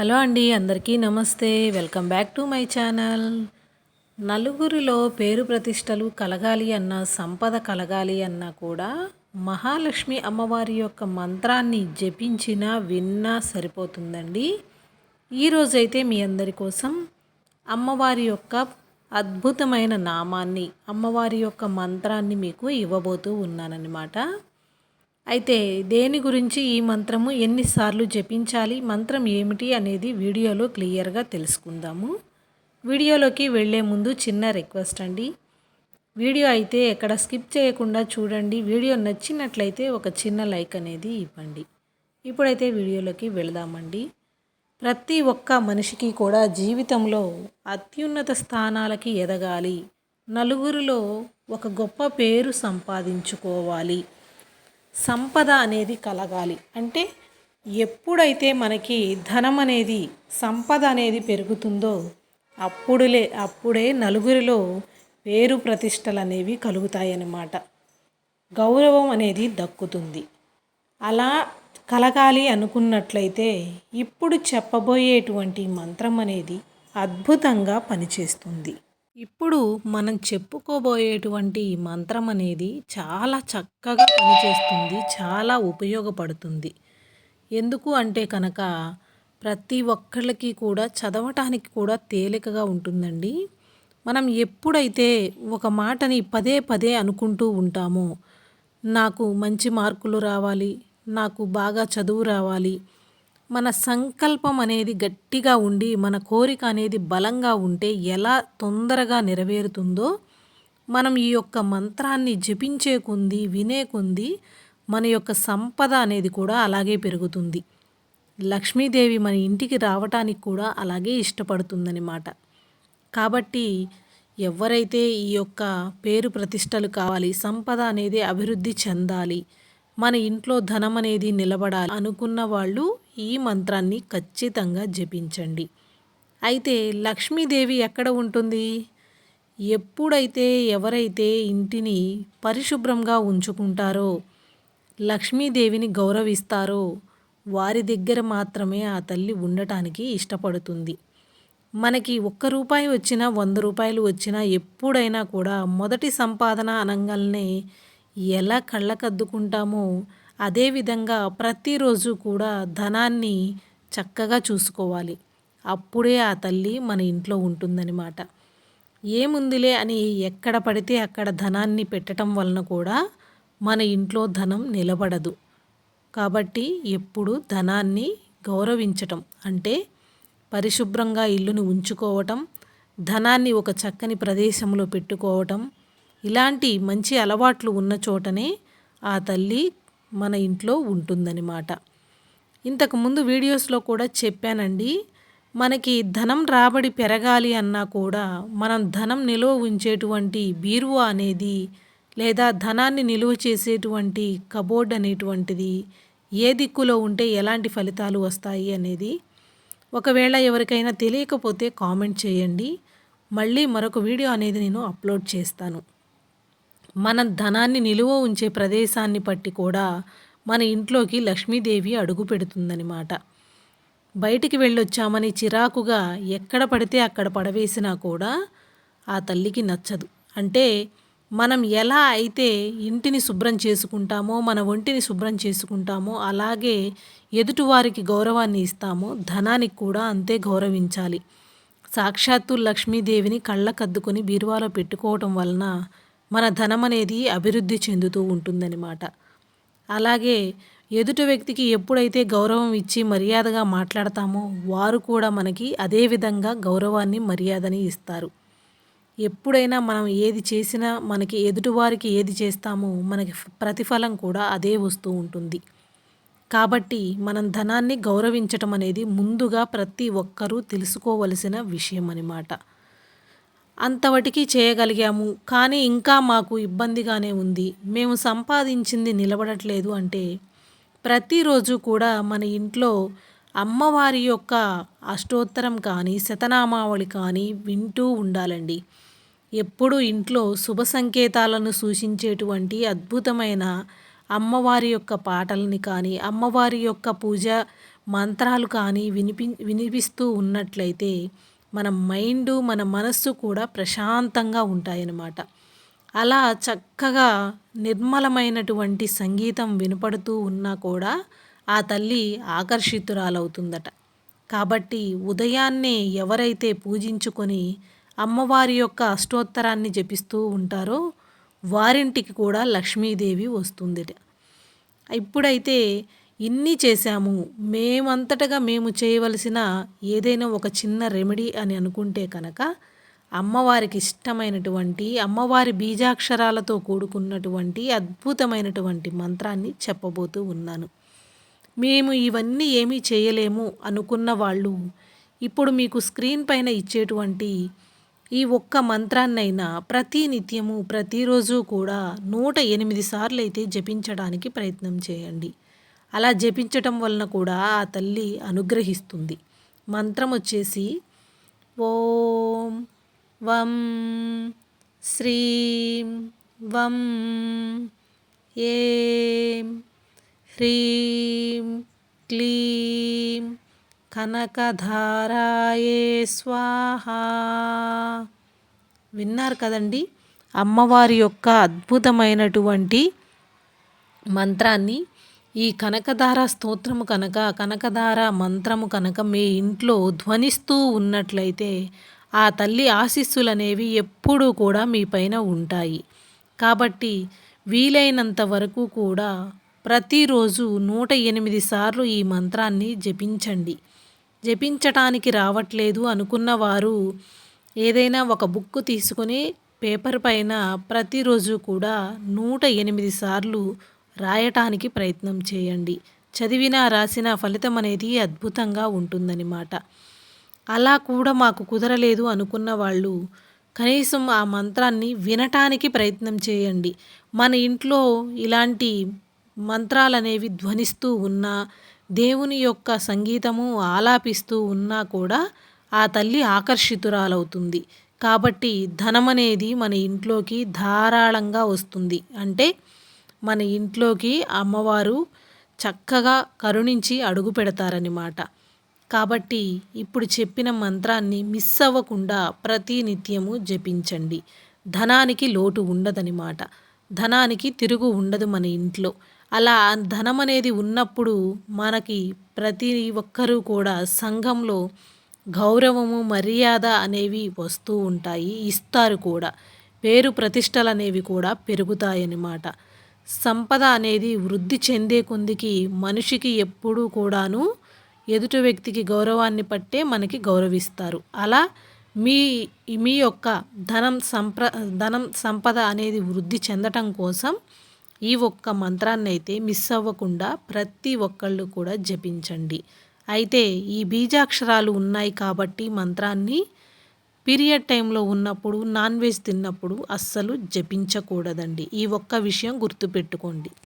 Hello అండి అందరికీ నమస్తే. Welcome back to my channel. నలుగురిలో పేరు ప్రతిష్టలు కలగాలి అన్న సంపద కలగాలి అన్నా కూడా మహాలక్ష్మి అమ్మవారి యొక్క మంత్రాన్ని జపించినా విన్నా సరిపోతుందండి. ఈరోజైతే మీ అందరి కోసం అమ్మవారి యొక్క అద్భుతమైన నామాన్ని అమ్మవారి యొక్క మంత్రాన్ని మీకు ఇవ్వబోతూ ఉన్నానన్నమాట. అయితే దేని గురించి ఈ మంత్రము ఎన్నిసార్లు జపించాలి మంత్రం ఏమిటి అనేది వీడియోలో క్లియర్గా తెలుసుకుందాము. వీడియోలోకి వెళ్ళే ముందు చిన్న రిక్వెస్ట్ అండి. వీడియో అయితే ఎక్కడ స్కిప్ చేయకుండా చూడండి. వీడియో నచ్చినట్లయితే ఒక చిన్న లైక్ అనేది ఇవ్వండి. ఇప్పుడైతే వీడియోలోకి వెళదామండి. ప్రతి ఒక్క మనిషికి కూడా జీవితంలో అత్యున్నత స్థానాలకి ఎదగాలి. నలుగురిలో ఒక గొప్ప పేరు సంపాదించుకోవాలి. సంపద అనేది కలగాలి. అంటే ఎప్పుడైతే మనకి ధనం అనేది సంపద అనేది పెరుగుతుందో అప్పుడులే అప్పుడే నలుగురిలో పేరు ప్రతిష్టలు అనేవి కలుగుతాయన్నమాట. గౌరవం అనేది దక్కుతుంది. అలా కలగాలి అనుకున్నట్లయితే ఇప్పుడు చెప్పబోయేటువంటి మంత్రం అనేది అద్భుతంగా పనిచేస్తుంది. ఇప్పుడు మనం చెప్పుకోబోయేటువంటి మంత్రం అనేది చాలా చక్కగా పనిచేస్తుంది చాలా ఉపయోగపడుతుంది. ఎందుకు అంటే కనుక ప్రతి ఒక్కళ్ళకి కూడా చదవటానికి కూడా తేలికగా ఉంటుందండి. మనం ఎప్పుడైతే ఒక మాటని పదే పదే అనుకుంటూ ఉంటామో నాకు మంచి మార్కులు రావాలి నాకు బాగా చదువు రావాలి మన సంకల్పం అనేది గట్టిగా ఉండి మన కోరిక అనేది బలంగా ఉంటే ఎలా తొందరగా నెరవేరుతుందో మనం ఈ యొక్క మంత్రాన్ని జపించే కొంది వినే కొంది మన యొక్క సంపద అనేది కూడా అలాగే పెరుగుతుంది. లక్ష్మీదేవి మన ఇంటికి రావటానికి కూడా అలాగే ఇష్టపడుతుందన్నమాట. కాబట్టి ఎవరైతే ఈ యొక్క పేరు ప్రతిష్టలు కావాలి సంపద అనేది అభివృద్ధి చెందాలి మన ఇంట్లో ధనం అనేది నిలబడాలి అనుకున్న వాళ్ళు ఈ మంత్రాన్ని ఖచ్చితంగా జపించండి. అయితే లక్ష్మీదేవి ఎక్కడ ఉంటుంది? ఎప్పుడైతే ఎవరైతే ఇంటిని పరిశుభ్రంగా ఉంచుకుంటారో లక్ష్మీదేవిని గౌరవిస్తారో వారి దగ్గర మాత్రమే ఆ తల్లి ఉండటానికి ఇష్టపడుతుంది. మనకి ఒక్క రూపాయి వచ్చినా వంద రూపాయలు వచ్చినా ఎప్పుడైనా కూడా మొదటి సంపాదన అనగానే ఎలా కళ్ళకద్దుకుంటామో అదేవిధంగా ప్రతిరోజు కూడా ధనాన్ని చక్కగా చూసుకోవాలి. అప్పుడే ఆ తల్లి మన ఇంట్లో ఉంటుందన్నమాట. ఏముందిలే అని ఎక్కడ పడితే అక్కడ ధనాన్ని పెట్టడం వలన కూడా మన ఇంట్లో ధనం నిలబడదు. కాబట్టి ఎప్పుడు ధనాన్ని గౌరవించటం అంటే పరిశుభ్రంగా ఇల్లును ఉంచుకోవటం ధనాన్ని ఒక చక్కని ప్రదేశంలో పెట్టుకోవటం ఇలాంటి మంచి అలవాట్లు ఉన్న చోటనే ఆ తల్లి మన ఇంట్లో ఉంటుందన్నమాట. ఇంతకుముందు వీడియోస్లో కూడా చెప్పానండి మనకి ధనం రాబడి పెరగాలి అన్నా కూడా మనం ధనం నిలువ ఉంచేటువంటి బీరువా అనేది లేదా ధనాన్ని నిలువ చేసేటువంటి కబోర్డ్ అనేటువంటిది ఏ దిక్కులో ఉంటే ఎలాంటి ఫలితాలు వస్తాయి అనేది ఒకవేళ ఎవరికైనా తెలియకపోతే కామెంట్ చేయండి. మళ్ళీ మరొక వీడియో అనేది నేను అప్లోడ్ చేస్తాను. మన ధనాన్ని నిలువ ఉంచే ప్రదేశాన్ని బట్టి కూడా మన ఇంట్లోకి లక్ష్మీదేవి అడుగు పెడుతుందనమాట బయటికి వెళ్ళొచ్చామని చిరాకుగా ఎక్కడ పడితే అక్కడ పడవేసినా కూడా ఆ తల్లికి నచ్చదు. అంటే మనం ఎలా అయితే ఇంటిని శుభ్రం చేసుకుంటామో మన ఒంటిని శుభ్రం చేసుకుంటామో అలాగే ఎదుటివారికి గౌరవాన్ని ఇస్తామో ధనానికి కూడా అంతే గౌరవించాలి. సాక్షాత్తు లక్ష్మీదేవిని కళ్ళకద్దుకొని బీరువాలో పెట్టుకోవటం వలన మన ధనం అనేది అభివృద్ధి చెందుతూ ఉంటుందన్నమాట. అలాగే ఎదుటి వ్యక్తికి ఎప్పుడైతే గౌరవం ఇచ్చి మర్యాదగా మాట్లాడతామో వారు కూడా మనకి అదే విధంగా గౌరవాన్ని మర్యాదని ఇస్తారు. ఎప్పుడైనా మనం ఏది చేసినా మనకి ఎదుటివారికి ఏది చేస్తామో మనకి ప్రతిఫలం కూడా అదే వస్తూ ఉంటుంది. కాబట్టి మనం ధనాన్ని గౌరవించటం అనేది ముందుగా ప్రతి ఒక్కరూ తెలుసుకోవలసిన విషయం అన్నమాట అంతవటికి చేయగలిగాము. కానీ ఇంకా మాకు ఇబ్బందిగానే ఉంది. మేము సంపాదించింది నిలబడట్లేదు అంటే ప్రతిరోజు కూడా మన ఇంట్లో అమ్మవారి యొక్క అష్టోత్తరం కానీ శతనామావళి కానీ వింటూ ఉండాలండి. ఎప్పుడు ఇంట్లో శుభ సంకేతాలను సూచించేటువంటి అద్భుతమైన అమ్మవారి యొక్క పాటలని కానీ అమ్మవారి యొక్క పూజ మంత్రాలు కానీ వినిపి వినిపిస్తూ ఉన్నట్లయితే మన మైండ్ మన మనస్సు కూడా ప్రశాంతంగా ఉంటాయన్నమాట. అలా చక్కగా నిర్మలమైనటువంటి సంగీతం వినపడుతూ ఉన్నా కూడా ఆ తల్లి ఆకర్షితురాలవుతుందట. కాబట్టి ఉదయాన్నే ఎవరైతే పూజించుకొని అమ్మవారి యొక్క అష్టోత్తరాన్ని జపిస్తూ ఉంటారో వారింటికి కూడా లక్ష్మీదేవి వస్తుంది ఇప్పుడైతే ఇన్ని చేశాము. మేమంతటగా మేము చేయవలసిన ఏదైనా ఒక చిన్న రెమెడీ అని అనుకుంటే కనుక అమ్మవారికి ఇష్టమైనటువంటి అమ్మవారి బీజాక్షరాలతో కూడుకున్నటువంటి అద్భుతమైనటువంటి మంత్రాన్ని చెప్పబోతూ ఉన్నాను. మేము ఇవన్నీ ఏమీ చేయలేము అనుకున్న వాళ్ళు ఇప్పుడు మీకు స్క్రీన్ పైన ఇచ్చేటువంటి ఈ ఒక్క మంత్రాన్నైనా ప్రతి నిత్యము ప్రతిరోజు కూడా నూట ఎనిమిది సార్లు అయితే జపించడానికి ప్రయత్నం చేయండి. అలా జపించటం వలన కూడా ఆ తల్లి అనుగ్రహిస్తుంది. మంత్రం వచ్చేసి ఓం వం శ్రీం వం ఏం హ్రీం క్లీం కనకధారాయే స్వాహ. విన్నారు కదండి? అమ్మవారి యొక్క అద్భుతమైనటువంటి మంత్రాన్ని ఈ కనకధార స్తోత్రము కనుక కనకధార మంత్రము కనుక మీ ఇంట్లో ధ్వనిస్తూ ఉన్నట్లయితే ఆ తల్లి ఆశీస్సులు అనేవి ఎప్పుడూ కూడా మీ పైన ఉంటాయి. కాబట్టి వీలైనంత వరకు కూడా ప్రతిరోజు నూట ఎనిమిది సార్లు ఈ మంత్రాన్ని జపించండి. జపించటానికి రావట్లేదు అనుకున్న వారు ఏదైనా ఒక బుక్ తీసుకొని పేపర్ పైన ప్రతిరోజు కూడా నూట ఎనిమిది సార్లు రాయటానికి ప్రయత్నం చేయండి. చదివినా రాసిన ఫలితం అనేది అద్భుతంగా ఉంటుందన్నమాట అలా కూడా మాకు కుదరలేదు అనుకున్న వాళ్ళు కనీసం ఆ మంత్రాన్ని వినటానికి ప్రయత్నం చేయండి. మన ఇంట్లో ఇలాంటి మంత్రాలు అనేవి ధ్వనిస్తూ ఉన్నా దేవుని యొక్క సంగీతము ఆలాపిస్తూ ఉన్నా కూడా ఆ తల్లి ఆకర్షితురాలవుతుంది. కాబట్టి ధనం అనేది మన ఇంట్లోకి ధారాళంగా వస్తుంది. అంటే మన ఇంట్లోకి అమ్మవారు చక్కగా కరుణించి అడుగు పెడతారన్నమాట కాబట్టి ఇప్పుడు చెప్పిన మంత్రాన్ని మిస్ అవ్వకుండా ప్రతి నిత్యము జపించండి. ధనానికి లోటు ఉండదనమాట ధనానికి తిరుగు ఉండదు మన ఇంట్లో. అలా ధనం అనేది ఉన్నప్పుడు మనకి ప్రతి ఒక్కరూ కూడా సంఘంలో గౌరవము మర్యాద అనేవి వస్తూ ఉంటాయి ఇస్తారు కూడా. పేరు ప్రతిష్టలు అనేవి కూడా పెరుగుతాయన్నమాట సంపద అనేది వృద్ధి చెందే కొందికి మనిషికి ఎప్పుడూ కూడాను ఎదుటి వ్యక్తికి గౌరవాన్ని పట్టే మనకి గౌరవిస్తారు. అలా మీ మీ యొక్క ధనం సంప్ర ధనం సంపద అనేది వృద్ధి చెందటం కోసం ఈ ఒక్క మంత్రాన్ని అయితే మిస్ అవ్వకుండా ప్రతి ఒక్కళ్ళు కూడా జపించండి. అయితే ఈ బీజాక్షరాలు ఉన్నాయి కాబట్టి మంత్రాన్ని పీరియడ్ టైంలో ఉన్నప్పుడు నాన్ వెజ్ తిన్నప్పుడు అస్సలు జపించకూడదండి. ఈ ఒక్క విషయం గుర్తుపెట్టుకోండి.